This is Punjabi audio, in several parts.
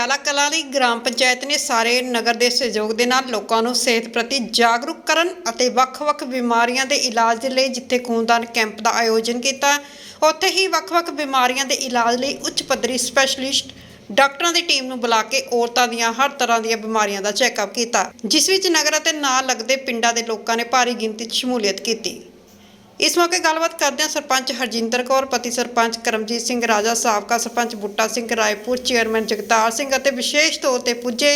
ਪਟਿਆਲਾ ਕਲਾਂ ਲਈ ਗ੍ਰਾਮ ਪੰਚਾਇਤ ਨੇ ਸਾਰੇ ਨਗਰ ਦੇ ਸਹਿਯੋਗ ਦੇ ਨਾਲ ਲੋਕਾਂ ਨੂੰ ਸਿਹਤ ਪ੍ਰਤੀ ਜਾਗਰੂਕ ਕਰਨ ਅਤੇ ਵੱਖ-ਵੱਖ ਬਿਮਾਰੀਆਂ ਦੇ ਇਲਾਜ ਦੇ ਲਈ ਜਿੱਥੇ ਖੂਨਦਾਨ ਕੈਂਪ ਦਾ ਆਯੋਜਨ ਕੀਤਾ, ਉੱਥੇ ਹੀ ਵੱਖ-ਵੱਖ ਬਿਮਾਰੀਆਂ ਦੇ ਇਲਾਜ ਲਈ ਉੱਚ ਪੱਧਰੀ ਸਪੈਸ਼ਲਿਸਟ ਡਾਕਟਰਾਂ ਦੀ ਟੀਮ ਨੂੰ ਬੁਲਾ ਕੇ ਔਰਤਾਂ ਦੀਆਂ ਹਰ ਤਰ੍ਹਾਂ ਦੀਆਂ ਬਿਮਾਰੀਆਂ ਦਾ ਚੈੱਕਅਪ ਕੀਤਾ, ਜਿਸ ਵਿੱਚ ਨਗਰ ਅਤੇ ਨਾਲ ਲੱਗਦੇ ਪਿੰਡਾਂ ਦੇ ਲੋਕਾਂ ਨੇ ਭਾਰੀ ਗਿਣਤੀ 'ਚ ਸ਼ਮੂਲੀਅਤ ਕੀਤੀ। ਇਸ ਮੌਕੇ ਗੱਲਬਾਤ ਕਰਦਿਆਂ ਸਰਪੰਚ ਹਰਜਿੰਦਰ ਕੌਰ, ਪਤੀ ਸਰਪੰਚ ਕਰਮਜੀਤ ਸਿੰਘ, ਰਾਜਾ ਸਾਬਕਾ ਸਰਪੰਚ ਬੁੱਟਾ ਸਿੰਘ, ਰਾਏਪੁਰ ਚੇਅਰਮੈਨ ਜਗਤਾਰ ਸਿੰਘ ਅਤੇ ਵਿਸ਼ੇਸ਼ ਤੌਰ ਤੇ ਪੁੱਜੇ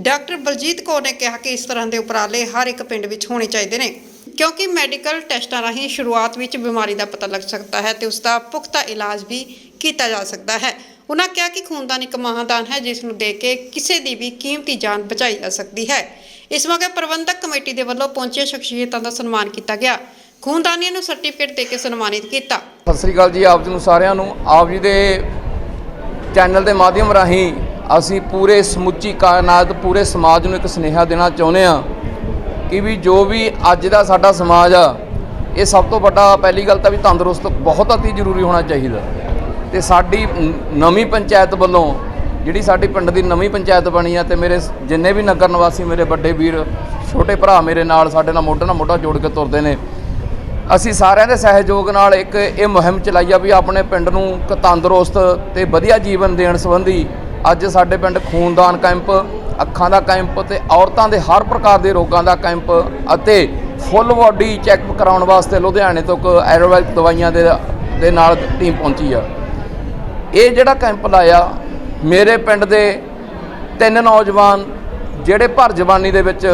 ਡਾਕਟਰ ਬਲਜੀਤ ਕੌਰ ਨੇ ਕਿਹਾ ਕਿ ਇਸ ਤਰ੍ਹਾਂ ਦੇ ਉਪਰਾਲੇ ਹਰ ਇੱਕ ਪਿੰਡ ਵਿੱਚ ਹੋਣੇ ਚਾਹੀਦੇ ਨੇ, ਕਿਉਂਕਿ ਮੈਡੀਕਲ ਟੈਸਟਾਂ ਰਾਹੀਂ ਸ਼ੁਰੂਆਤ ਵਿੱਚ ਬਿਮਾਰੀ ਦਾ ਪਤਾ ਲੱਗ ਸਕਦਾ ਹੈ ਤੇ ਉਸ ਦਾ ਪੁਖਤਾ ਇਲਾਜ ਵੀ ਕੀਤਾ ਜਾ ਸਕਦਾ ਹੈ। ਉਹਨਾਂ ਕਿਹਾ ਕਿ ਖੂਨਦਾਨ ਇੱਕ ਮਹਾਦਾਨ ਹੈ, ਜਿਸ ਨੂੰ ਦੇ ਕੇ ਕਿਸੇ ਦੀ ਵੀ ਕੀਮਤੀ ਜਾਨ ਬਚਾਈ ਜਾ ਸਕਦੀ ਹੈ। ਇਸ ਮੌਕੇ ਪ੍ਰਬੰਧਕ ਕਮੇਟੀ ਦੇ ਵੱਲੋਂ ਪਹੁੰਚੇ ਸ਼ਖਸੀਅਤਾਂ ਦਾ ਸਨਮਾਨ ਕੀਤਾ ਗਿਆ। ਖੂਨਦਾਨੀਆਂ ਨੂੰ ਸਰਟੀਫਿਕੇਟ ਦੇ ਕੇ ਸਨਮਾਨਿਤ ਕੀਤਾ। ਸਤਿ ਸ੍ਰੀ ਅਕਾਲ ਜੀ ਆਪ ਜੀ ਨੂੰ ਸਾਰਿਆਂ ਨੂੰ। ਆਪ ਜੀ ਦੇ ਚੈਨਲ ਦੇ ਮਾਧਿਅਮ ਰਾਹੀਂ ਅਸੀਂ ਪੂਰੇ ਸਮੁੱਚੀ ਕਾਇਨਾਤ, ਪੂਰੇ ਸਮਾਜ ਨੂੰ ਇੱਕ ਸੁਨੇਹਾ ਦੇਣਾ ਚਾਹੁੰਦੇ ਆ ਕਿ ਵੀ ਜੋ ਵੀ ਅੱਜ ਦਾ ਸਾਡਾ ਸਮਾਜ ਆ, ਇਹ ਸਭ ਤੋਂ ਵੱਡਾ ਪਹਿਲੀ ਗੱਲ ਤਾਂ ਵੀ ਤੰਦਰੁਸਤ, ਬਹੁਤ ਅਤੀ ਜ਼ਰੂਰੀ ਹੋਣਾ ਚਾਹੀਦਾ। ਤੇ ਸਾਡੀ ਨਵੀਂ ਪੰਚਾਇਤ ਵੱਲੋਂ ਜਿਹੜੀ ਸਾਡੀ ਪਿੰਡ ਦੀ ਨਵੀਂ ਪੰਚਾਇਤ ਬਣੀ ਆ ਤੇ ਮੇਰੇ ਜਿੰਨੇ ਵੀ ਨਗਰ ਨਿਵਾਸੀ ਮੇਰੇ ਵੱਡੇ ਵੀਰ, ਛੋਟੇ ਭਰਾ ਮੇਰੇ ਨਾਲ ਸਾਡੇ ਨਾਲ ਮੋਢਾ ਨਾਲ ਮੋਢਾ ਜੋੜ ਕੇ ਤੁਰਦੇ ਨੇ ਅਸੀਂ ਸਾਰਿਆਂ ਦੇ ਸਹਿਯੋਗ ਨਾਲ ਇੱਕ ਇਹ ਮੁਹਿੰਮ ਚਲਾਈ ਆ ਵੀ ਆਪਣੇ ਪਿੰਡ ਨੂੰ ਇੱਕ ਤੰਦਰੁਸਤ ਤੇ ਵਧੀਆ ਜੀਵਨ ਦੇਣ ਸੰਬੰਧੀ ਅੱਜ ਸਾਡੇ ਪਿੰਡ ਖੂਨਦਾਨ ਕੈਂਪ, ਅੱਖਾਂ ਦਾ ਕੈਂਪ ਤੇ ਔਰਤਾਂ ਦੇ ਹਰ ਪ੍ਰਕਾਰ ਦੇ ਰੋਗਾਂ ਦਾ ਕੈਂਪ ਅਤੇ ਫੁੱਲ ਬਾਡੀ ਚੈੱਕਅਪ ਕਰਾਉਣ ਵਾਸਤੇ ਲੁਧਿਆਣੇ ਤੋਂ ਇੱਕ ਆਯੁਰਵੈਦਿਕ ਦਵਾਈਆਂ ਦੇ ਦੇ ਨਾਲ ਟੀਮ ਪਹੁੰਚੀ ਆ। ਇਹ ਜਿਹੜਾ ਕੈਂਪ ਲਾਇਆ, ਮੇਰੇ ਪਿੰਡ ਦੇ ਤਿੰਨ ਨੌਜਵਾਨ, ਜਿਹੜੇ ਭਰ ਜਵਾਨੀ ਦੇ ਵਿੱਚ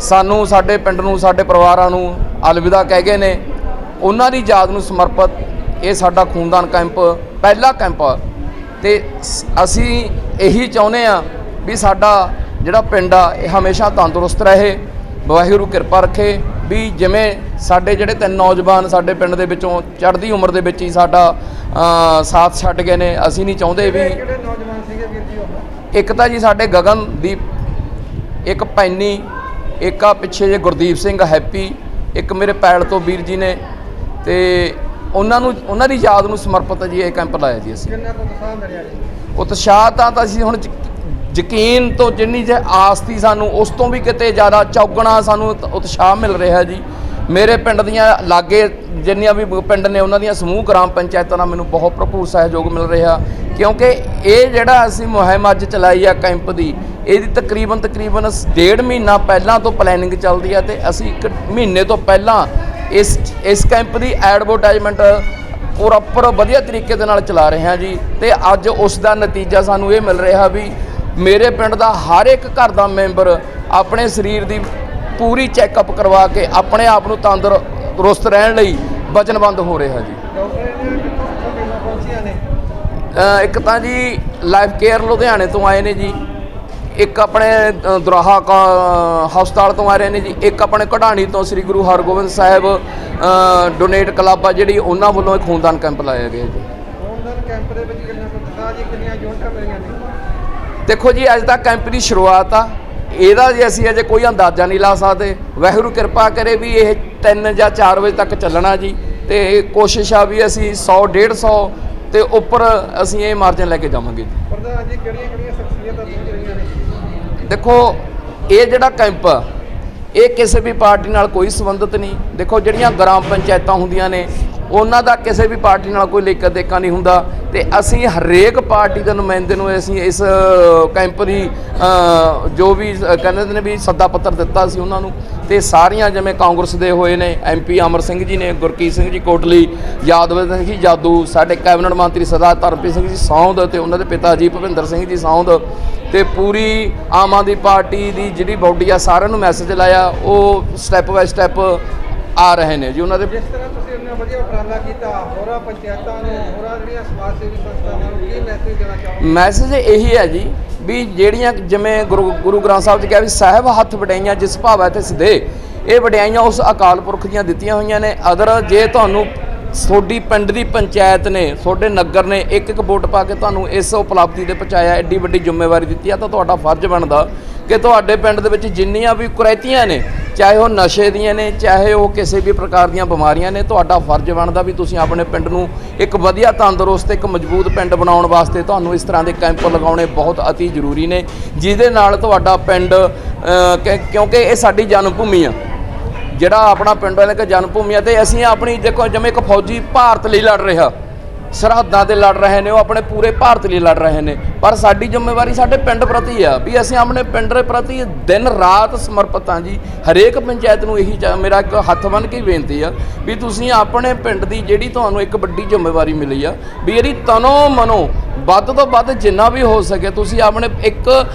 ਸਾਨੂੰ ਸਾਡੇ ਪਿੰਡ ਨੂੰ ਸਾਡੇ ਪਰਿਵਾਰਾਂ ਨੂੰ ਅਲਵਿਦਾ ਕਹਿ ਗਏ ਨੇ। ਉਹਨਾਂ ਦੀ ਯਾਦ ਨੂੰ ਸਮਰਪਿਤ ਇਹ ਸਾਡਾ ਖੂਨਦਾਨ ਕੈਂਪ ਪਹਿਲਾ ਕੈਂਪ ਤੇ ਅਸੀਂ ਇਹੀ ਚਾਹੁੰਦੇ ਆ ਵੀ ਸਾਡਾ ਜਿਹੜਾ ਪਿੰਡ ਆ ਇਹ ਹਮੇਸ਼ਾ ਤੰਦਰੁਸਤ ਰਹੇ ਵਾਹਿਗੁਰੂ ਕਿਰਪਾ ਰੱਖੇ ਵੀ ਜਿਵੇਂ ਸਾਡੇ ਜਿਹੜੇ ਤਿੰਨ ਨੌਜਵਾਨ ਸਾਡੇ ਪਿੰਡ ਦੇ ਵਿੱਚੋਂ ਚੜ੍ਹਦੀ ਉਮਰ ਦੇ ਵਿੱਚ ਹੀ ਸਾਡਾ ਸਾਥ ਛੱਡ ਗਏ ਨੇ। ਅਸੀਂ ਨਹੀਂ ਚਾਹੁੰਦੇ ਵੀ ਇੱਕ ਤਾਂ ਜੀ ਸਾਡੇ ਗਗਨਦੀਪ ਇੱਕ ਪੈਨੀ ਇੱਕ ਆ ਪਿੱਛੇ ਜੇ ਗੁਰਦੀਪ ਸਿੰਘ ਹੈਪੀ ਇੱਕ ਮੇਰੇ ਪੈਲ ਤੋਂ ਵੀਰ ਜੀ ਨੇ ਤੇ ਉਹਨਾਂ ਨੂੰ ਉਹਨਾਂ ਦੀ ਯਾਦ ਨੂੰ ਸਮਰਪਿਤ ਜੀ ਇਹ ਕੈਂਪ ਲਾਇਆ ਜੀ ਅਸੀਂ। ਕਿੰਨਾ ਕੁ ਉਤਸ਼ਾਹ ਮਿਲਿਆ ਜੀ? ਉਤਸ਼ਾਹ ਤਾਂ ਤਾਂ ਅਸੀਂ ਹੁਣ ਯਕ- ਯਕੀਨ ਤੋਂ ਜਿੰਨੀ ਜੇ ਆਸ ਤੀ ਸਾਨੂੰ ਉਸ ਤੋਂ ਵੀ ਕਿਤੇ ਜ਼ਿਆਦਾ ਚੌਗਣਾ ਸਾਨੂੰ ਉਤ- ਉਤਸ਼ਾਹ ਮਿਲ ਰਿਹਾ ਜੀ। ਮੇਰੇ ਪਿੰਡ ਦੀਆਂ ਲਾਗੇ ਜਿੰਨੀਆਂ ਵੀ ਪਿੰਡ ਨੇ ਉਹਨਾਂ ਦੀਆਂ ਸਮੂਹ ਗ੍ਰਾਮ ਪੰਚਾਇਤਾਂ ਨਾਲ ਮੈਨੂੰ ਬਹੁਤ ਭਰਪੂਰ ਸਹਿਯੋਗ ਮਿਲ ਰਿਹਾ। ਕਿਉਂਕਿ ਇਹ ਜਿਹੜਾ ਅਸੀਂ ਮੁਹਿੰਮ ਅੱਜ ਚਲਾਈ ਆ ਕੈਂਪ ਦੀ ਇਹਦੀ ਤਕਰੀਬਨ ਤਕਰੀਬਨ ਡੇਢ ਮਹੀਨਾ ਪਹਿਲਾਂ ਤੋਂ ਪਲੈਨਿੰਗ ਚੱਲਦੀ ਹੈ ਤੇ ਅਸੀਂ ਇੱਕ ਮਹੀਨੇ ਤੋਂ ਪਹਿਲਾਂ ਇਸ ਇਸ ਕੈਂਪ ਦੀ ਐਡਵਰਟਾਈਜ਼ਮੈਂਟ ਪ੍ਰੋਪਰ ਵਧੀਆ ਤਰੀਕੇ ਦੇ ਨਾਲ ਚਲਾ ਰਹੇ ਹਾਂ ਜੀ। ਤੇ ਅੱਜ ਉਸ ਦਾ ਨਤੀਜਾ ਸਾਨੂੰ ਇਹ ਮਿਲ ਰਿਹਾ ਵੀ ਮੇਰੇ ਪਿੰਡ ਦਾ ਹਰ ਇੱਕ ਘਰ ਦਾ ਮੈਂਬਰ ਆਪਣੇ ਸਰੀਰ ਦੀ ਪੂਰੀ ਚੈੱਕਅਪ ਕਰਵਾ ਕੇ ਆਪਣੇ ਆਪ ਨੂੰ ਤੰਦਰੁਸਤ ਰਹਿਣ ਲਈ ਵਚਨਬੱਧ ਹੋ ਰਿਹਾ ਜੀ। ਇੱਕ ਤਾਂ ਜੀ ਲਾਈਫ ਕੇਅਰ ਲੁਧਿਆਣੇ ਤੋਂ ਆਏ ਨੇ ਜੀ। ਇੱਕ ਆਪਣੇ ਦੁਰਾਹਾ ਕਾ- ਹਸਪਤਾਲ ਤੋਂ ਆ ਰਹੇ ਨੇ ਜੀ। ਇੱਕ ਆਪਣੇ ਕਢਾਣੀ ਤੋਂ ਸ੍ਰੀ ਗੁਰੂ ਹਰਗੋਬਿੰਦ ਸਾਹਿਬ ਡੋਨੇਟ ਕਲੱਬ ਆ ਜਿਹੜੀ ਉਹਨਾਂ ਵੱਲੋਂ ਇੱਕ ਖੂਨਦਾਨ ਕੈਂਪ ਲਾਇਆ ਗਿਆ ਜੀ। ਖੂਨਦਾਨ ਕੈਂਪ ਦੇ ਵਿੱਚ ਕਿੰਨਾ ਕੁ ਉਤਸ਼ਾਹ ਜੀ ਕਿੰਨੀਆਂ ਯੂਨਿਟਾਂ ਮਿਲੀਆਂ ਨੇ। ਦੇਖੋ ਜੀ ਅੱਜ ਤੱਕ ਕੈਂਪ ਦੀ ਸ਼ੁਰੂਆਤ ਆ। ਇਹਦਾ ਜੇ ਅਸੀਂ ਅਜੇ ਕੋਈ ਅੰਦਾਜ਼ਾ ਨਹੀਂ ਲਾ ਸਕਦੇ। ਵਾਹਿਗੁਰੂ ਕਿਰਪਾ ਕਰੇ ਵੀ ਇਹ 3 ਜਾਂ 4 ਵਜੇ ਤੱਕ ਚੱਲਣਾ ਜੀ। ਤੇ ਕੋਸ਼ਿਸ਼ ਆ ਵੀ ਅਸੀਂ 100 150 ਤੇ ਉੱਪਰ ਅਸੀਂ ਇਹ ਮਾਰਜਨ ਲੈ ਕੇ ਜਾਵਾਂਗੇ ਜੀ। ਪ੍ਰਧਾਨ ਜੀ ਕਿਹੜੀਆਂ ਕਿਹੜੀਆਂ ਸ਼ਖਸੀਅਤਾਂ ਦੇਖੋ, ਇਹ ਜਿਹੜਾ ਕੈਂਪ ਇਹ ਕਿਸੇ ਵੀ ਪਾਰਟੀ ਨਾਲ ਕੋਈ ਸੰਬੰਧਿਤ ਨਹੀਂ। ਦੇਖੋ, ਜਿਹੜੀਆਂ ਗ੍ਰਾਮ ਪੰਚਾਇਤਾਂ ਹੁੰਦੀਆਂ ਨੇ ਉਹਨਾਂ ਦਾ ਕਿਸੇ ਵੀ ਪਾਰਟੀ ਨਾਲ ਕੋਈ ਲੇਕਾ ਦੇਕਾ ਨਹੀਂ ਹੁੰਦਾ ਤੇ ਅਸੀਂ ਹਰੇਕ ਪਾਰਟੀ ਦੇ ਨੁਮਾਇੰਦੇ ਨੂੰ ਅਸੀਂ ਇਸ ਕੈਂਪ ਦੀ ਜੋ ਵੀ ਕਹਿੰਦੇ ਨੇ ਵੀ ਸੱਦਾ ਪੱਤਰ ਦਿੱਤਾ ਸੀ ਉਹਨਾਂ ਨੂੰ। ਤੇ ਸਾਰੀਆਂ ਜਿਵੇਂ ਕਾਂਗਰਸ ਦੇ ਹੋਏ ਨੇ ਐਮਪੀ ਅਮਰ ਸਿੰਘ ਜੀ ਨੇ, ਗੁਰਕੀਤ ਸਿੰਘ ਜੀ ਕੋਟਲੀ, ਯਾਦਵ ਸਿੰਘ ਜੀ ਜਾਦੂ, ਸਾਡੇ ਕੈਬਨਿਟ ਮੰਤਰੀ ਸਰਦਾਰ ਧਰਮਪ੍ਰੀਤ ਸਿੰਘ ਜੀ ਸੌਂਦ ਤੇ ਉਹਨਾਂ ਦੇ ਪਿਤਾ ਜੀ ਭਵਿੰਦਰ ਸਿੰਘ ਜੀ ਸੌਂਦ ਤੇ ਪੂਰੀ ਆਮ ਆਦਮੀ ਪਾਰਟੀ ਦੀ ਜਿਹੜੀ ਬੋਡੀ ਆ ਸਾਰਿਆਂ ਨੂੰ ਮੈਸੇਜ ਲਾਇਆ, ਉਹ ਸਟੈਪ ਬਾਈ ਸਟੈਪ ਆ ਰਹੇ ਨੇ ਜੀ ਉਹਨਾਂ ਦੇ ਜਿਸ ਤਰ੍ਹਾਂ ਤੁਸੀਂ ਇੰਨਾ ਵਧੀਆ ਉਪਰਾਲਾ ਕੀਤਾ ਹੋਰਾਂ ਪੰਚਾਇਤਾਂ ਨੂੰ ਹੋਰਾਂ ਜਿਹੜੀਆਂ ਸਮਾਜ ਸੇਵੀ ਸੰਸਥਾਵਾਂ ਨੂੰ ਕੀ ਮੈਸੇਜ ਦੇਣਾ ਚਾਹੋਗੇ? ਮੈਸੇਜ ਇਹੀ ਹੈ ਜੀ ਵੀ ਜਿਹੜੀਆਂ ਜਿਵੇਂ ਗੁਰੂ ਗੁਰੂ ਗ੍ਰੰਥ ਸਾਹਿਬ 'ਚ ਕਿਹਾ ਵੀ ਸਾਹਿਬ ਹੱਥ ਵਡਿਆਈਆਂ ਜਿਸ ਭਾਵੈ ਤੇ ਸਦੇ ਇਹ ਵਡਿਆਈਆਂ ਉਸ ਅਕਾਲ ਪੁਰਖ ਦੀਆਂ ਦਿੱਤੀਆਂ ਹੋਈਆਂ ਨੇ। ਅਦਰ ਜੇ ਤੁਹਾਨੂੰ ਤੁਹਾਡੀ ਪਿੰਡ ਦੀ ਪੰਚਾਇਤ ਨੇ ਤੁਹਾਡੇ ਨਗਰ ਨੇ ਇੱਕ ਇੱਕ ਵੋਟ ਪਾ ਕੇ ਤੁਹਾਨੂੰ ਇਸ ਉਪਲਬਧੀ ਦੇ ਪਹੁੰਚਾਇਆ ਐਡੀ ਵੱਡੀ ਜ਼ਿੰਮੇਵਾਰੀ ਦਿੱਤੀ ਆ ਤਾਂ ਤੁਹਾਡਾ ਫਰਜ਼ ਬਣਦਾ ਕਿ ਤੁਹਾਡੇ ਪਿੰਡ ਦੇ ਵਿੱਚ ਜਿੰਨੀਆਂ ਵੀ ਕੁਰੈਤੀਆਂ ਨੇ ਚਾਹੇ ਉਹ ਨਸ਼ੇ ਦੀਆਂ ਨੇ ਚਾਹੇ ਉਹ ਕਿਸੇ ਵੀ ਪ੍ਰਕਾਰ ਦੀਆਂ ਬਿਮਾਰੀਆਂ ਨੇ ਤੁਹਾਡਾ ਫਰਜ਼ ਬਣਦਾ ਵੀ ਤੁਸੀਂ ਆਪਣੇ ਪਿੰਡ ਨੂੰ ਇੱਕ ਵਧੀਆ ਤੰਦਰੁਸਤ ਇੱਕ ਮਜ਼ਬੂਤ ਪਿੰਡ ਬਣਾਉਣ ਵਾਸਤੇ ਤੁਹਾਨੂੰ ਇਸ ਤਰ੍ਹਾਂ ਦੇ ਕੈਂਪ ਲਗਾਉਣੇ ਬਹੁਤ ਅਤੀ ਜ਼ਰੂਰੀ ਨੇ ਜਿਹਦੇ ਨਾਲ ਤੁਹਾਡਾ ਪਿੰਡ ਅ, ਕਿਉਂਕਿ ਇਹ ਸਾਡੀ ਜਨਮ ਭੂਮੀ ਆ। ਜਿਹੜਾ ਆਪਣਾ ਪਿੰਡ ਵਾਲੇ ਇੱਕ ਜਨਮ ਭੂਮੀ ਆ ਤੇ ਅਸੀਂ ਆਪਣੀ ਦੇਖੋ ਜਿਵੇਂ ਇੱਕ ਫੌਜੀ ਭਾਰਤ ਲਈ ਲੜ ਰਿਹਾ ਸਰਹੱਦਾਂ ਤੇ ਲੜ ਰਹੇ ਨੇ ਉਹ ਆਪਣੇ ਪੂਰੇ ਭਾਰਤ ਲਈ ਲੜ ਰਹੇ ਨੇ। ਪਰ ਸਾਡੀ ਜ਼ਿੰਮੇਵਾਰੀ ਸਾਡੇ ਪਿੰਡ ਪ੍ਰਤੀ ਆ, ਵੀ ਅਸੀਂ ਆਪਣੇ ਪਿੰਡ ਦੇ ਪ੍ਰਤੀ ਦਿਨ ਰਾਤ ਸਮਰਪਿਤ ਹਾਂ ਜੀ। ਹਰੇਕ ਪੰਚਾਇਤ ਨੂੰ ਇਹੀ ਚਾ- ਮੇਰਾ ਇੱਕ ਹੱਥ ਬੰਨ੍ਹ ਕੇ ਬੇਨਤੀ ਆ, ਵੀ ਤੁਸੀਂ ਆਪਣੇ ਪਿੰਡ ਦੀ ਜਿਹੜੀ ਤੁਹਾਨੂੰ ਇੱਕ ਵੱਡੀ ਜ਼ਿੰਮੇਵਾਰੀ ਮਿਲੀ ਆ, ਵੀ ਇਹਦੀ ਤਨੋ ਮਨੋ ਵੱਧ ਤੋਂ ਵੱਧ ਜਿੰਨਾ ਵੀ ਹੋ ਸਕੇ, ਤੁਸੀਂ ਆਪਣੇ ਇੱਕ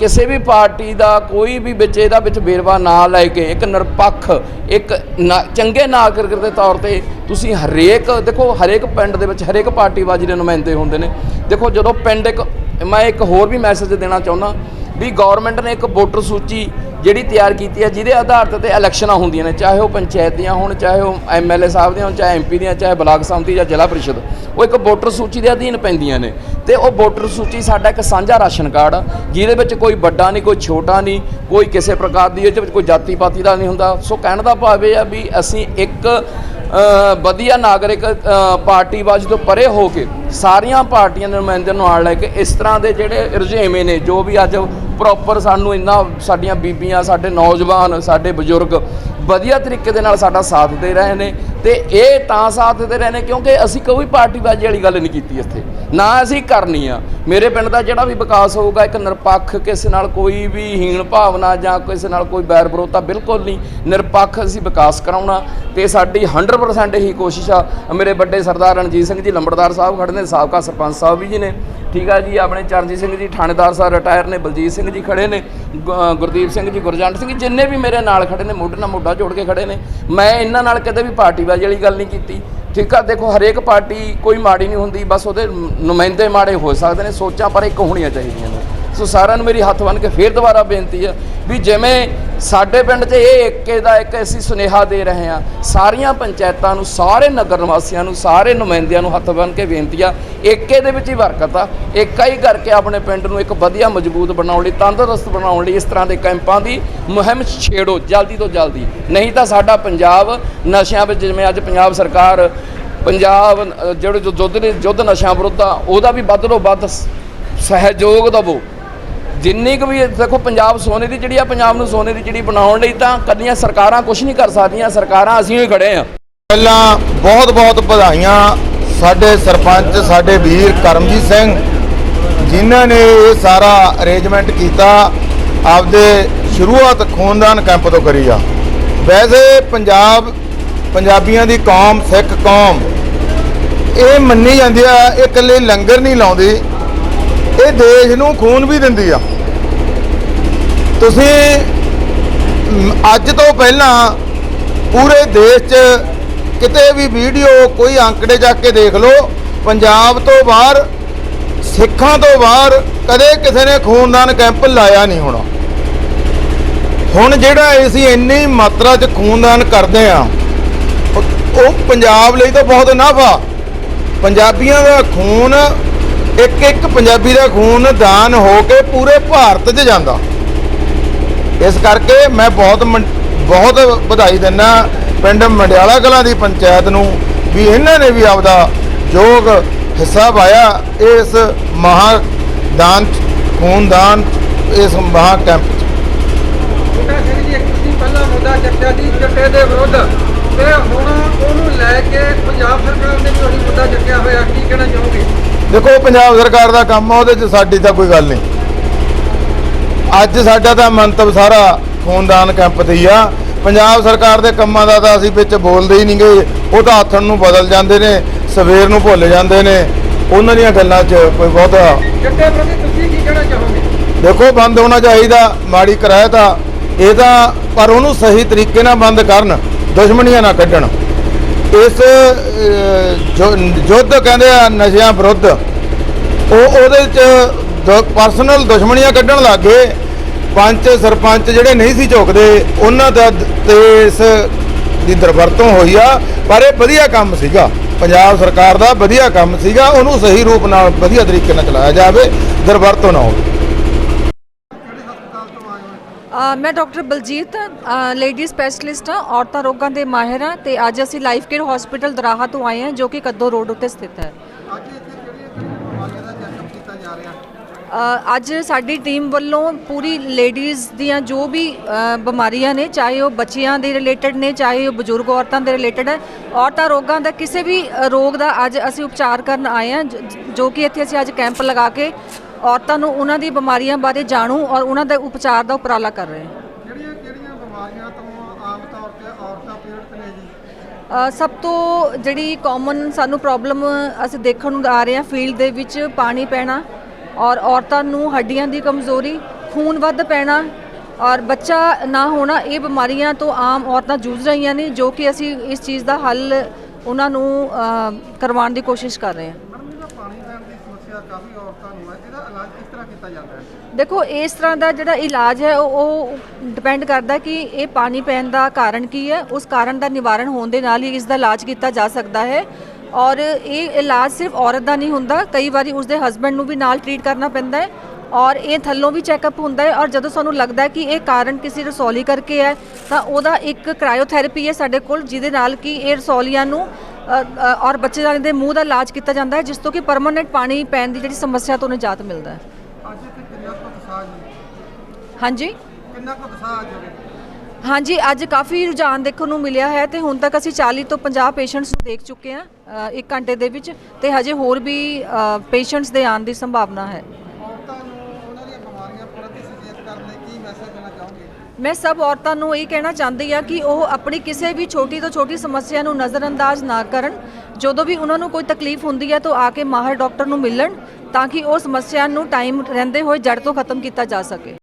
ਕਿਸੇ ਵੀ ਪਾਰਟੀ ਦਾ ਕੋਈ ਵੀ ਵਿੱਚ ਇਹਦਾ ਵਿੱਚ ਵੇਰਵਾ ਨਾ ਲੈ ਕੇ, ਇੱਕ ਨਿਰਪੱਖ, ਇੱਕ ਨਾ- ਚੰਗੇ ਨਾਗਰਿਕ ਦੇ ਤੌਰ ਤੇ ਤੁਸੀਂ ਹਰੇਕ ਦੇਖੋ ਹਰੇਕ ਪਿੰਡ ਦੇ ਵਿੱਚ ਹਰੇਕ ਪਾਰਟੀਬਾਜ਼ੀ ਦੇ ਨੁਮਾਇੰਦੇ ਹੁੰਦੇ ਨੇ। ਦੇਖੋ ਜਦੋਂ ਪਿੰਡ ਇੱਕ ਮੈਂ ਇੱਕ ਹੋਰ ਵੀ ਮੈਸੇਜ ਦੇਣਾ ਚਾਹੁੰਦਾ ਵੀ ਗਵਰਨਮੈਂਟ ਨੇ ਇੱਕ ਵੋਟਰ ਸੂਚੀ ਜਿਹੜੀ ਤਿਆਰ ਕੀਤੀ ਹੈ, ਜਿਹਦੇ ਆਧਾਰ ਤੇ ਇਲੈਕਸ਼ਨਾਂ ਹੁੰਦੀਆਂ ਨੇ, ਚਾਹੇ ਉਹ ਪੰਚਾਇਤ ਦੀਆਂ ਹੋਣ, ਚਾਹੇ ਉਹ ਐਮਐਲਏ ਸਾਹਿਬ ਦੀਆਂ ਹੋਣ, ਚਾਹੇ ਐਮਪੀ ਦੀਆਂ, ਚਾਹੇ ਬਲਾਕ ਸੰਮਤੀ ਜਾਂ ਜ਼ਿਲ੍ਹਾ ਪਰਿਸ਼ਦ, ਉਹ ਇੱਕ ਵੋਟਰ ਸੂਚੀ ਦੇ ਅਧੀਨ ਪੈਂਦੀਆਂ ਨੇ। ਤੇ ਉਹ ਵੋਟਰ ਸੂਚੀ ਸਾਡਾ ਇੱਕ ਸਾਂਝਾ ਰਾਸ਼ਨ ਕਾਰਡ ਆ, ਜਿਹਦੇ ਵਿੱਚ ਕੋਈ ਵੱਡਾ ਨਹੀਂ, ਕੋਈ ਛੋਟਾ ਨਹੀਂ, ਕੋਈ ਕਿਸੇ ਪ੍ਰਕਾਰ ਦੀ, ਇਹਦੇ ਵਿੱਚ ਕੋਈ ਜਾਤੀ ਪਾਤੀ ਦਾ ਨਹੀਂ ਹੁੰਦਾ। ਸੋ ਕਹਿਣ ਦਾ ਭਾਵ ਇਹ ਆ ਵੀ ਅਸੀਂ ਇੱਕ ਵਧੀਆ ਨਾਗਰਿਕ ਅ, ਪਾਰਟੀਬਾਜ਼ੀ ਤੋਂ ਪਰੇ ਹੋ ਕੇ ਸਾਰੀਆਂ ਪਾਰਟੀਆਂ ਦੇ ਨੁਮਾਇੰਦਿਆਂ ਨੂੰ ਨਾਲ ਲੈ ਕੇ ਇਸ ਤਰ੍ਹਾਂ ਦੇ ਜਿਹੜੇ ਰੁਝੇਵੇਂ ਨੇ ਜੋ ਵੀ ਅੱਜ ਪ੍ਰੋਪਰ ਸਾਨੂੰ ਇੰਨਾ ਸਾਡੀਆਂ ਬੀਬੀਆਂ ਸਾਡੇ ਨੌਜਵਾਨ ਸਾਡੇ ਬਜ਼ੁਰਗ ਵਧੀਆ ਤਰੀਕੇ ਦੇ ਨਾਲ ਸਾਡਾ ਸਾਥ ਦੇ ਰਹੇ ਨੇ। ਤੇ ਇਹ ਤਾਂ ਸਾਥ ਦੇ ਰਹੇ ਨੇ, ਕਿਉਂਕਿ ਅਸੀਂ ਕੋਈ ਪਾਰਟੀਬਾਜ਼ੀ ਵਾਲੀ ਗੱਲ ਨਹੀਂ ਕੀਤੀ ਇੱਥੇ। ਨਾ ਅਸੀਂ ਕਰਨੀ ਆ। ਮੇਰੇ ਪਿੰਡ ਦਾ ਜਿਹੜਾ ਵੀ ਵਿਕਾਸ ਹੋਊਗਾ, ਇੱਕ ਨਿਰਪੱਖ ਕਿਸੇ ਨਾਲ ਕੋਈ ਵੀ ਹੀਣ ਭਾਵਨਾ ਜਾਂ ਕਿਸੇ ਨਾਲ ਕੋਈ ਬੈਰ ਵਿਰੋਧਤਾ ਬਿਲਕੁਲ ਨਹੀਂ। ਨਿਰਪੱਖ ਅਸੀਂ ਵਿਕਾਸ ਕਰਾਉਣਾ ਤੇ ਸਾਡੀ 100% ਇਹੀ ਕੋਸ਼ਿਸ਼ ਆ। ਮੇਰੇ ਵੱਡੇ ਸਰਦਾਰ ਰਣਜੀਤ ਸਿੰਘ ਜੀ, ਲੰਬੜਦਾਰ ਸਾਹਿਬ ਖੜ੍ਹਦੇ ਨੇ, ਸਾਬਕਾ ਸਰਪੰਚ ਸਾਹਿਬ ਵੀ ਜੀ ਨੇ। ਠੀਕ ਆ ਜੀ ਆਪਣੇ ਚਰਨਜੀਤ ਸਿੰਘ ਜੀ ਥਾਣੇਦਾਰ ਸਾਹਿਬ ਰਿਟਾਇਰ ਨੇ ਬਲਜੀਤ ਸਿੰਘ ਜੀ ਖੜੇ ਨੇ ਗੁ- ਗੁਰਦੀਪ ਸਿੰਘ ਜੀ ਗੁਰਜੰਟ ਸਿੰਘ ਜੀ, ਜਿੰਨੇ ਵੀ ਮੇਰੇ ਨਾਲ ਖੜੇ ਨੇ ਮੋਢੇ ਨਾਲ ਮੋਢਾ ਜੋੜ ਕੇ ਖੜੇ ਨੇ। ਮੈਂ ਇਹਨਾਂ ਨਾਲ ਕਦੇ ਵੀ ਪਾਰਟੀਬਾਜ਼ੀ ਵਾਲੀ ਗੱਲ ਨਹੀਂ ਕੀਤੀ। ਠੀਕ ਆ ਦੇਖੋ ਹਰੇਕ ਪਾਰਟੀ ਕੋਈ ਮਾੜੀ ਨਹੀਂ ਹੁੰਦੀ ਬਸ ਉਹਦੇ ਨੁਮਾਇੰਦੇ ਮਾੜੇ ਹੋ ਸਕਦੇ ਨੇ ਸੋਚਾਂ ਪਰ ਇੱਕ ਹੋਣੀਆਂ ਚਾਹੀਦੀਆਂ ਨੇ। ਸੋ ਸਾਰਿਆਂ ਨੂੰ ਮੇਰੀ ਹੱਥ ਬੰਨ੍ਹ ਕੇ ਫੇਰ ਦੁਬਾਰਾ ਬੇਨਤੀ ਆ ਵੀ ਜਿਵੇਂ ਸਾਡੇ ਪਿੰਡ 'ਚ ਇਹ ਏਕੇ ਦਾ ਇੱਕ ਅਸੀਂ ਸੁਨੇਹਾ ਦੇ ਰਹੇ ਹਾਂ, ਸਾਰੀਆਂ ਪੰਚਾਇਤਾਂ ਨੂੰ, ਸਾਰੇ ਨਗਰ ਨਿਵਾਸੀਆਂ ਨੂੰ, ਸਾਰੇ ਨੁਮਾਇੰਦਿਆਂ ਨੂੰ ਹੱਥ ਬੰਨ੍ਹ ਕੇ ਬੇਨਤੀ ਆ, ਏਕੇ ਦੇ ਵਿੱਚ ਹੀ ਬਰਕਤ ਆ, ਏਕਾ ਹੀ ਕਰਕੇ ਆਪਣੇ ਪਿੰਡ ਨੂੰ ਇੱਕ ਵਧੀਆ ਮਜ਼ਬੂਤ ਬਣਾਉਣ ਲਈ, ਤੰਦਰੁਸਤ ਬਣਾਉਣ ਲਈ ਇਸ ਤਰ੍ਹਾਂ ਦੇ ਕੈਂਪਾਂ ਦੀ ਮੁਹਿੰਮ ਛੇੜੋ, ਜਲਦੀ ਤੋਂ ਜਲਦੀ। ਨਹੀਂ ਤਾਂ ਸਾਡਾ ਪੰਜਾਬ ਨਸ਼ਿਆਂ ਵਿੱਚ, ਜਿਵੇਂ ਅੱਜ ਪੰਜਾਬ ਸਰਕਾਰ ਪੰਜਾਬ ਜਿਹੜੇ ਜੋ ਯੁੱਧ ਨੇ ਯੁੱਧ ਨਸ਼ਿਆਂ ਵਿਰੁੱਧ ਆ, ਉਹਦਾ ਵੀ ਵੱਧ ਤੋਂ ਵੱਧ ਸਹਿਯੋਗ ਦਵੋ। ਜਿੰਨੀ ਕੁ ਵੀ ਦੇਖੋ, ਪੰਜਾਬ ਸੋਨੇ ਦੀ ਚਿੜੀ ਆ, ਪੰਜਾਬ ਨੂੰ ਸੋਨੇ ਦੀ ਚਿੜੀ ਬਣਾਉਣ ਲਈ ਤਾਂ ਕੱਲੀਆਂ ਸਰਕਾਰਾਂ ਕੁਝ ਨਹੀਂ ਕਰ ਸਕਦੀਆਂ, ਸਰਕਾਰਾਂ ਅਸੀਂ ਹੀ ਖੜੇ ਆ ਪਹਿਲਾਂ ਬਹੁਤ ਬਹੁਤ ਵਧਾਈਆਂ ਸਾਡੇ ਸਰਪੰਚ, ਸਾਡੇ ਵੀਰ ਕਰਮਜੀਤ ਸਿੰਘ, ਜਿਨ੍ਹਾਂ ਨੇ ਇਹ ਸਾਰਾ ਅਰੇਂਜਮੈਂਟ ਕੀਤਾ, ਆਪਦੇ ਸ਼ੁਰੂਆਤ ਖੂਨਦਾਨ ਕੈਂਪ ਤੋਂ ਕਰੀ ਆ। ਵੈਸੇ ਪੰਜਾਬ, ਪੰਜਾਬੀਆਂ ਦੀ ਕੌਮ, ਸਿੱਖ ਕੌਮ, ਇਹ ਮੰਨੀ ਜਾਂਦੀ ਆ, ਇਹ ਇਕੱਲੇ ਲੰਗਰ ਨਹੀਂ ਲਾਉਂਦੀ ਇਹ ਦੇਸ਼ ਨੂੰ ਖੂਨ ਵੀ ਦਿੰਦੀ ਆ। ਤੁਸੀਂ ਅੱਜ ਤੋਂ ਪਹਿਲਾਂ ਪੂਰੇ ਦੇਸ਼ 'ਚ ਕਿਤੇ ਵੀ ਵੀਡੀਓ ਕੋਈ ਅੰਕੜੇ ਜਾ ਕੇ ਦੇਖ ਲਓ, ਪੰਜਾਬ ਤੋਂ ਬਾਹਰ, ਸਿੱਖਾਂ ਤੋਂ ਬਾਹਰ ਕਦੇ ਕਿਸੇ ਨੇ ਖੂਨਦਾਨ ਕੈਂਪ ਲਾਇਆ ਨਹੀਂ ਹੋਣਾ। ਹੁਣ ਜਿਹੜਾ ਅਸੀਂ ਇੰਨੀ ਮਾਤਰਾ 'ਚ ਖੂਨਦਾਨ ਕਰਦੇ ਆ, ਉਹ ਉਹ ਪੰਜਾਬ ਲਈ ਤਾਂ ਬਹੁਤ ਨਾਫਾ। ਪੰਜਾਬੀਆਂ ਦਾ ਖੂਨ ਇੱਕ ਇੱਕ ਪੰਜਾਬੀ ਦਾ ਖੂਨ ਦਾਨ ਹੋ ਕੇ ਪੂਰੇ ਭਾਰਤ 'ਚ ਜਾਂਦਾ। ਇਸ ਕਰਕੇ ਮੈਂ ਬਹੁਤ ਬਹੁਤ ਵਧਾਈ ਦਿੰਦਾ ਪਿੰਡ ਮੰਡਿਆਲਾ ਕਲਾਂ ਦੀ ਪੰਚਾਇਤ ਨੂੰ ਵੀ ਇਹਨਾਂ ਨੇ ਵੀ ਆਪਦਾ ਯੋਗ ਹਿੱਸਾ ਪਾਇਆ। ਇਸ ਮਹਾਦਾਨ 'ਚ, ਖੂਨਦਾਨ ਇਸ ਮਹਾ ਕੈਂਪ 'ਚ। ਬੂਟਾ ਸਿੰਘ ਜੀ ਇੱਕ ਤੁਸੀਂ ਪਹਿਲਾਂ ਮੁੱਦਾ ਚੱਕਿਆ ਸੀ ਚਿੱਟੇ ਦੇ ਵਿਰੁੱਧ। ਤੇ ਹੁਣ ਉਹਨੂੰ ਲੈ ਕੇ ਪੰਜਾਬ ਸਰਕਾਰ ਨੇ ਵੀ ਉਹੀ ਮੁੱਦਾ ਚੱਕਿਆ ਹੋਇਆ। ਕੀ ਕਹਿਣਾ ਚਾਹੋਗੇ? ਦੇਖੋ ਪੰਜਾਬ ਸਰਕਾਰ ਦਾ ਕੰਮ ਆ ਉਹਦੇ 'ਚ ਸਾਡੀ ਤਾਂ ਕੋਈ ਗੱਲ ਨਹੀਂ। ਅੱਜ ਸਾਡਾ ਤਾਂ ਮੰਤਵ ਸਾਰਾ ਖੂਨਦਾਨ ਕੈਂਪ ਤੇ ਹੀ ਆ। ਪੰਜਾਬ ਸਰਕਾਰ ਦੇ ਕੰਮਾਂ ਦਾ ਤਾਂ ਅਸੀਂ ਵਿੱਚ ਬੋਲਦੇ ਹੀ ਨਹੀਂਗੇ। ਉਹ ਤਾਂ ਆਥਣ ਨੂੰ ਬਦਲ ਜਾਂਦੇ ਨੇ ਸਵੇਰ ਨੂੰ ਭੁੱਲ ਜਾਂਦੇ ਨੇ। ਉਹਨਾਂ ਦੀਆਂ ਗੱਲਾਂ 'ਚ ਕੋਈ ਬਹੁਤਾ ਚਿੱਟੇ ਪ੍ਰਤੀ ਤੁਸੀਂ ਕੀ ਕਹਿਣਾ ਚਾਹੋਗੇ? ਦੇਖੋ ਬੰਦ ਹੋਣਾ ਚਾਹੀਦਾ ਮਾੜੀ ਕਰਾਇਤ ਆ ਇਹ ਤਾਂ ਪਰ ਉਹਨੂੰ ਸਹੀ ਤਰੀਕੇ ਨਾਲ ਬੰਦ ਕਰਨ ਦੁਸ਼ਮਣੀਆਂ ਨਾ ਕੱਢਣ। ਇਸ ਅਹ, ਯੁੱਧ ਕਹਿੰਦੇ ਆ ਨਸ਼ਿਆਂ ਵਿਰੁੱਧ ਉਹ ਉਹਦੇ ਚ ਪਰਸਨਲ ਦੁਸ਼ਮਣੀਆਂ ਕੱਢਣ ਲੱਗੇ ਪੰਚ ਸਰਪੰਚ ਜਿਹੜੇ ਨਹੀਂ ਸੀ ਝੁਕਦੇ ਉਹਨਾਂ ਦਾ ਤੇ ਇਸ ਦੀ ਦਰਵਰਤੋਂ ਹੋਈ ਆ। ਪਰ ਇਹ ਵਧੀਆ ਕੰਮ ਸੀਗਾ। ਪੰਜਾਬ ਸਰਕਾਰ ਦਾ ਵਧੀਆ ਕੰਮ ਸੀਗਾ। ਉਹਨੂੰ ਸਹੀ ਰੂਪ ਨਾਲ ਵਧੀਆ ਤਰੀਕੇ ਨਾਲ ਚਲਾਇਆ ਜਾਵੇ ਦਰਵਰਤੋਂ ਨਾ ਹੋਵੇ। ਮੈਂ ਡਾਕਟਰ ਬਲਜੀਤ ਲੇਡੀ ਸਪੈਸ਼ਲਿਸਟ ਹਾਂ ਔਰਤਾਂ ਰੋਗਾਂ ਦੇ ਮਾਹਿਰ ਹਾਂ ਤੇ ਅੱਜ ਅਸੀਂ ਲਾਈਫ ਕੇਅਰ ਹਸਪੀਟਲ ਦਰਾਹਾ ਤੋਂ ਆਏ ਹਾਂ ਜੋ ਕਿ ਕੱਦੋ ਰੋਡ ਉੱਤੇ ਸਥਿਤ ਹੈ। ਅੱਜ ਸਾਡੀ ਟੀਮ ਵੱਲੋਂ ਪੂਰੀ ਲੇਡੀਜ਼ ਦੀਆਂ ਜੋ ਵੀ ਬਿਮਾਰੀਆਂ ਨੇ ਚਾਹੇ ਉਹ ਬੱਚਿਆਂ ਦੇ ਰਿਲੇਟਡ ਨੇ ਚਾਹੇ ਉਹ ਬਜ਼ੁਰਗ ਔਰਤਾਂ ਦੇ ਰਿਲੇਟਡ ਹੈ ਔਰਤਾਂ ਰੋਗਾਂ ਦਾ ਕਿਸੇ ਵੀ ਰੋਗ ਦਾ ਅੱਜ ਅਸੀਂ ਉਪਚਾਰ ਕਰਨ ਆਏ ਹਾਂ ਜੋ ਕਿ ਇੱਥੇ ਅਸੀਂ ਅੱਜ ਕੈਂਪ ਲਗਾ ਕੇ ਔਰਤਾਂ ਨੂੰ ਉਹਨਾਂ ਦੀ ਬਿਮਾਰੀਆਂ ਬਾਰੇ ਜਾਣੂ ਔਰ ਉਹਨਾਂ ਦੇ ਉਪਚਾਰ ਦਾ ਉਪਰਾਲਾ ਕਰ ਰਹੇ ਹਾਂ। ਕਿਹੜੀਆਂ ਕਿਹੜੀਆਂ ਬਿਮਾਰੀਆਂ ਤੋਂ ਆਮ ਤੌਰ ਤੇ ਔਰਤਾਂ ਪੀੜਤ ਨੇ ਜੀ? ਅ, ਸਭ ਤੋਂ ਜਿਹੜੀ ਕਾਮਨ ਸਾਨੂੰ ਪ੍ਰੋਬਲਮ ਅਸੀਂ ਦੇਖਣ ਨੂੰ ਆ ਰਹੇ ਹਾਂ ਫੀਲਡ ਦੇ ਵਿੱਚ ਪਾਣੀ ਪੈਣਾ ਔਰ ਔਰਤਾਂ ਨੂੰ ਹੱਡੀਆਂ ਦੀ ਕਮਜ਼ੋਰੀ ਖੂਨ ਵੱਧ ਪੈਣਾ ਔਰ ਬੱਚਾ ਨਾ ਹੋਣਾ ਇਹ ਬਿਮਾਰੀਆਂ ਤੋਂ ਆਮ ਔਰਤਾਂ ਜੂਝ ਰਹੀਆਂ ਨੇ ਜੋ ਕਿ ਅਸੀਂ ਇਸ ਚੀਜ਼ ਦਾ ਹੱਲ ਉਹਨਾਂ ਨੂੰ ਅ, ਕਰਵਾਉਣ ਦੀ ਕੋਸ਼ਿਸ਼ ਕਰ ਰਹੇ ਹਾਂ। ਮੈਡਮ ਜਿਹੜਾ ਪਾਣੀ ਪੈਣ ਦੀ ਸਮੱਸਿਆ ਕਾਫੀ ਔਰਤਾਂ ਨੂੰ ਹੈ ਕਿਸ ਤਰ੍ਹਾਂ ਕੀਤਾ ਜਾਂਦਾ ਹੈ ਦੇਖੋ, ਇਸ ਤਰ੍ਹਾਂ ਦਾ ਜਿਹੜਾ ਇਲਾਜ ਹੈ, ਉਹ- ਉਹ ਡਿਪੈਂਡ ਕਰਦਾ ਕਿ ਇਹ ਪਾਣੀ ਪੈਣ ਦਾ ਕਾਰਨ ਕੀ ਹੈ। ਉਸ ਕਾਰਨ ਦਾ ਨਿਵਾਰਣ ਹੋਣ ਦੇ ਨਾਲ ਹੀ ਇਸ ਦਾ ਇਲਾਜ ਕੀਤਾ ਜਾ ਸਕਦਾ ਹੈ। ਔਰ ਇਹ ਇਲਾਜ ਸਿਰਫ ਔਰਤ ਦਾ ਨਹੀਂ ਹੁੰਦਾ, ਕਈ ਵਾਰੀ ਉਸਦੇ ਹਸਬੰਡ ਨੂੰ ਵੀ ਨਾਲ ਟਰੀਟ ਕਰਨਾ ਪੈਂਦਾ ਹੈ। ਔਰ ਇਹ ਥੱਲੋਂ ਵੀ ਚੈੱਕਅਪ ਹੁੰਦਾ ਹੈ। ਔਰ ਜਦੋਂ ਸਾਨੂੰ ਲੱਗਦਾ ਹੈ ਕਿ ਇਹ ਕਾਰਨ ਕਿਸੇ ਰਸੌਲੀ ਕਰਕੇ ਹੈ, ਤਾਂ ਉਹਦਾ ਇੱਕ ਕ੍ਰਾਇਓਥੈਰੇਪੀ ਹੈ ਸਾਡੇ ਕੋਲ, ਜਿਹਦੇ ਨਾਲ ਕਿ ਇਹ ਰਸੌਲੀਆਂ ਨੂੰ ਔਰ ਬੱਚੇ ਦੇ ਮੂੰਹ ਦਾ ਇਲਾਜ ਕੀਤਾ ਜਾਂਦਾ ਹੈ ਜਿਸ ਤੋਂ ਕਿ ਪਰਮਾਨੈਂਟ ਪਾਣੀ ਪੈਣ ਦੀ ਜਿਹੜੀ ਸਮੱਸਿਆ ਤੋਂ ਨਿਜਾਤ ਮਿਲਦਾ ਹੈ। ਹਾਂਜੀ? ਕਿੰਨਾ ਕੁ ਉਰੇ? ਹਾਂਜੀ ਅੱਜ ਕਾਫੀ ਰੁਝਾਨ ਦੇਖਣ ਨੂੰ ਮਿਲਿਆ ਹੈ ਤੇ ਹੁਣ ਤੱਕ ਅਸੀਂ 40 ਤੋਂ 50 ਪੇਸ਼ੈਂਟਸ ਨੂੰ ਦੇਖ ਚੁੱਕੇ ਹਾਂ ਅ, ਇੱਕ ਘੰਟੇ ਦੇ ਵਿੱਚ ਤੇ ਹਜੇ ਹੋਰ ਵੀ ਪੇਸ਼ੈਂਟਸ ਦੇ ਆਉਣ ਦੀ ਸੰਭਾਵਨਾ ਹੈ ਔਰਤਾਂ ਨੂੰ ਉਹਨਾਂ ਦੀਆਂ ਬਿਮਾਰੀਆਂ ਪ੍ਰਤੀ ਸੁਚੇਤ ਕਰਨ ਲਈ ਕੀ ਮੈਸੇਜ ਦੇਣਾ ਚਾਹੋਗੇ ਮੈਂ ਸਭ ਔਰਤਾਂ ਨੂੰ ਇਹ ਕਹਿਣਾ ਚਾਹੁੰਦੀ ਹਾਂ ਕਿ ਉਹ ਆਪਣੀ ਕਿਸੇ ਵੀ ਛੋਟੀ ਤੋਂ ਛੋਟੀ ਸਮੱਸਿਆ ਨੂੰ ਨਜ਼ਰਅੰਦਾਜ਼ ਨਾ ਕਰਨ। ਜਦੋਂ ਵੀ ਉਹਨਾਂ ਨੂੰ ਕੋਈ ਤਕਲੀਫ ਹੁੰਦੀ ਹੈ ਤਾਂ ਆ ਕੇ ਮਾਹਰ ਡਾਕਟਰ ਨੂੰ ਮਿਲਣ ਤਾਂ ਕਿ ਉਹ ਸਮੱਸਿਆ ਨੂੰ ਟਾਈਮ ਰਹਿੰਦੇ ਹੋਏ ਜੜ ਤੋਂ ਖਤਮ ਕੀਤਾ ਜਾ ਸਕੇ।